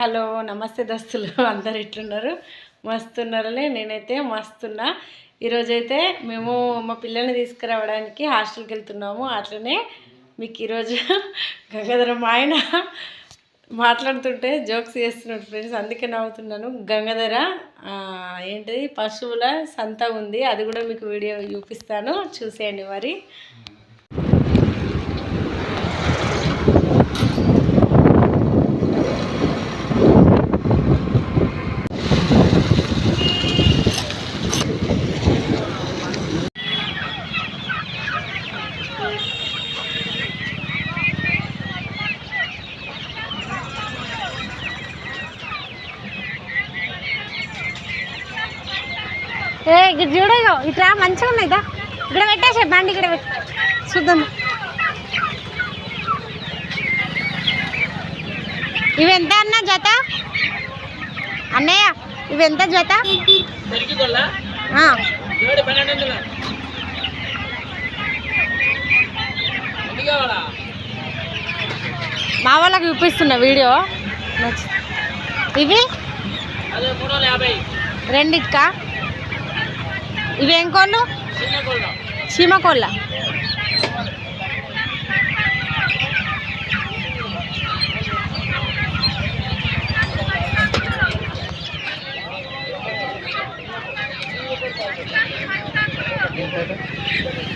Hello నమస్తే దస్తులు. అందరు ఇట్లున్నారు మస్తున్నారులే నేనైతే మస్తున్నా. ఈరోజైతే మేము మా పిల్లల్ని తీసుకురావడానికి హాస్టల్కి వెళ్తున్నాము. అట్లనే మీకు ఈరోజు గంగాధర మా ఆయన మాట్లాడుతుంటే జోక్స్ చేస్తున్నాడు ఫ్రెండ్స్. అందుకే నవ్వుతున్నాను. గంగాధర ఏంటిది? పశువుల సంత ఉంది. అది కూడా మీకు వీడియో చూపిస్తాను. చూసేయండి మరి. ఇక్కడ చూడు ఇట్లా మంచిగా ఉన్నాయి దా. ఇక్కడ పెట్టేసే బండి ఇక్కడ చూద్దాం. ఇవి ఎంత అన్న జత? అన్నయ్య ఇవి ఎంత జత? మా వాళ్ళకి చూపిస్తున్నా వీడియో. ఇవి? రెండిటికా ఇవేం కోళ్ళు? చీమ కోళ్ళ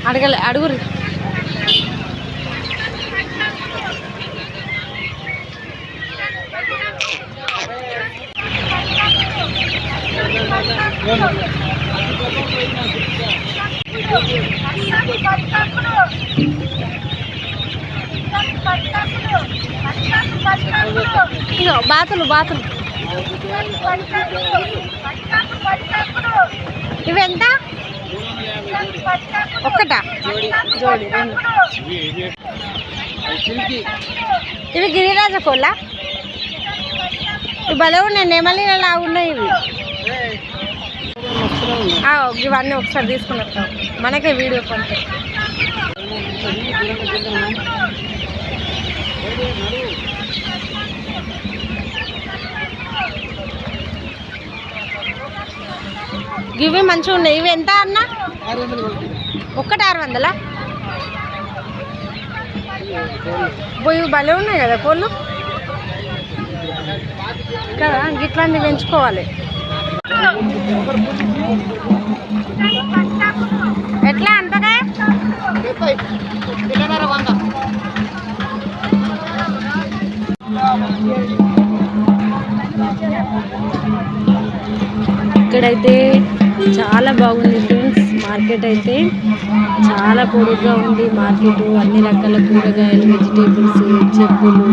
అడగలే అడుగురు Thank ఇగో బాతులు బాతులు. ఇవెంత? ఎంత ఒక్కటా? జోడి ఇవి గిరిరాజ కోళ్ళ? ఇవి భలే ఉన్నాయి నెమలిలా ఉన్నాయి ఇవి. ఇవన్నీ ఒకసారి తీసుకుని వస్తాం మనకే వీడియో కొంటే ఇవి మంచిగా ఉన్నాయి. ఇవి ఎంత అన్న? ఒక్కటి ఆరు వందలా? ఇవి భలే ఉన్నాయి కదా కోళ్ళు. కదా ఇట్లాంటివి పెంచుకోవాలి. ఎట్లా అంతగా? ఇక్కడైతే చాలా బాగుంది ఫ్రెండ్స్. మార్కెట్ అయితే చాలా పొడుగ్గా ఉంది. మార్కెట్ అన్ని రకాల కూరగాయలు వెజిటేబుల్స్ చెప్పులు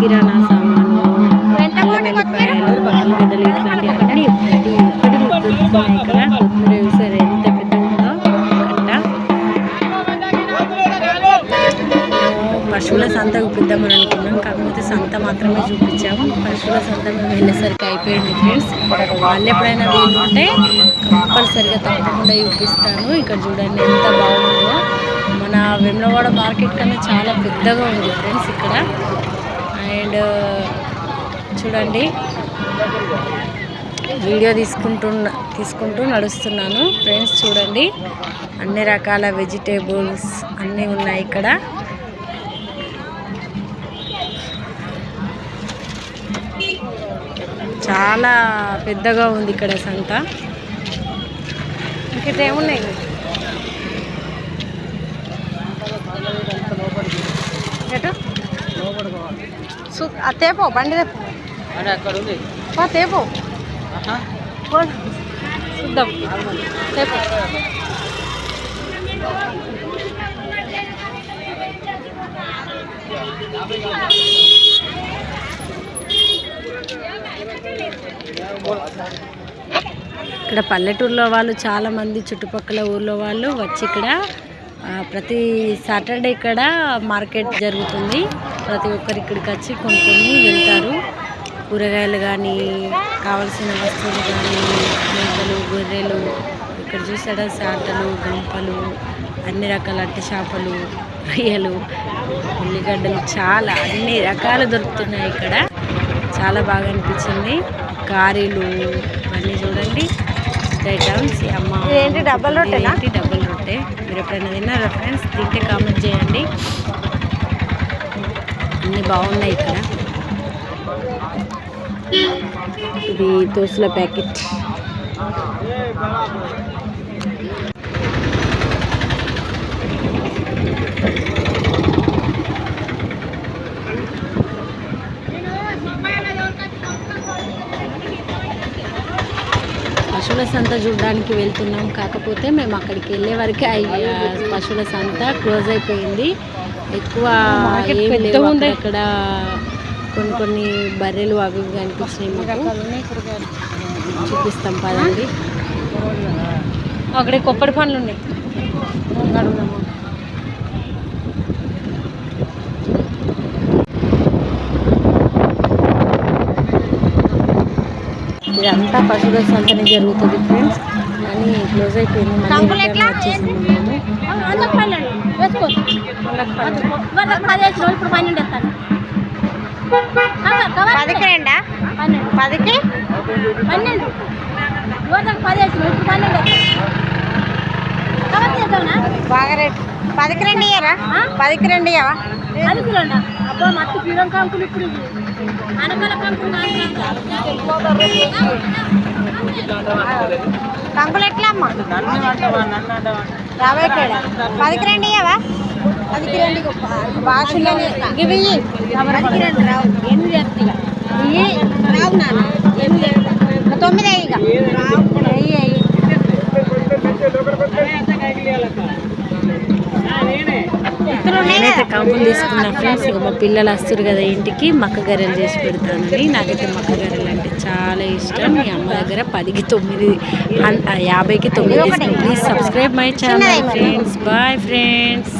కిరాణా ఆలుగడ్డలు ఇట్లాంటి ప్రతి ఒక్కటి దొరుకుతున్నాయి ఇక్కడ కొత్తిమీర ఎంత పెద్దగా ఉందో కట్ట పశువుల సంత చూపిద్దామని అనుకున్నాం కాకపోతే సంత మాత్రమే చూపించాము. పశువుల సంత మేము వెళ్ళేసరికి అయిపోయింది ఫ్రెండ్స్ వాళ్ళు ఎప్పుడైనా వీలు కంపల్సరిగా తప్పకుండా చూపిస్తాను. ఇక్కడ చూడండి ఎంత బాగుందో. మన వెమ్లవాడ మార్కెట్ కన్నా చాలా పెద్దగా ఉంది ఫ్రెండ్స్ ఇక్కడ. అండ్ చూడండి. వీడియో తీసుకుంటున్న తీసుకుంటూ నడుస్తున్నాను. ఫ్రెండ్స్ చూడండి అన్ని రకాల వెజిటేబుల్స్ అన్నీ ఉన్నాయి ఇక్కడ. చాలా పెద్దగా ఉంది ఇక్కడ సంత. ఇక్కడ ఏమున్నాయి? అతేపో బండి ఆ తేపో. చూద్దాం. తేపో. ఇక్కడ పల్లెటూరులో వాళ్ళు చాలా మంది చుట్టుపక్కల ఊర్లో వాళ్ళు వచ్చి ఇక్కడ ప్రతి సాటర్డే ఇక్కడ మార్కెట్ జరుగుతుంది. ప్రతి ఒక్కరు ఇక్కడికి వచ్చి కొనుక్కొని వెళ్తారు. కూరగాయలు కానీ కావలసిన వస్తువులు కానీ మేకలు గొర్రెలు ఇక్కడ చూసాడా సాటలు గంపలు అన్ని రకాల అట్టి చేపలు రొయ్యలు ఉల్లిగడ్డలు చాలా అన్ని రకాలు దొరుకుతున్నాయి ఇక్కడ. చాలా బాగా అనిపించింది. కారీలు ఇవన్నీ చూడండి. ఐటమ్స్ అమ్మ డబల్? ఏంటి డబల్ రొట్టె? మీరు ఎప్పుడైనా తిన్నారా ఫ్రెండ్స్? తింటే కామెంట్ చేయండి. అన్నీ బాగున్నాయి ఇక్కడ. ఇది దోశల ప్యాకెట్. పశువుల సంత చూడడానికి వెళ్తున్నాం. కాకపోతే మేము అక్కడికి వెళ్ళే వరకు పశువుల సంత క్లోజ్ అయిపోయింది. ఎక్కువ. అక్కడ కొన్ని కొన్ని బర్రెలు అవి కనిపించినాయి మాకు. చూపిస్తాం పదండి. అక్కడ కొప్పటి పండ్లు ఉన్నాయి. అడుగుదామా ఇదంతా పశువుల సంతనే జరుగుతుంది ఫ్రెండ్స్. కానీ క్లోజ్ అయిపోయింది. మళ్ళీ? వచ్చేసాము మేము. పదికి రెండా? పన్నెండు. పదికి? పన్నెండు. బాగా రేట్ పదికి రెండు ఇయ్యరా? పదికి రెండు ఇయ్యవా? కంకులు ఎట్లా అమ్మా? యాభై పదికి రెండు ఇయ్యవా? ఇవి రావు. ఇవి రావు నాన్న. తొమ్మిది ఇక. నేనైతే? కంకులు తీసుకున్నా ఫ్రెండ్స్ ఇక మా పిల్లలు వస్తారు కదా ఇంటికి మక్క గర్రెలు చేసి పెడతానని నాకైతే మక్క గర్రెలు అంటే చాలా ఇష్టం. మీ అమ్మ దగ్గర పదికి తొమ్మిది యాభైకి తొమ్మిది please subscribe my channel friends bye friends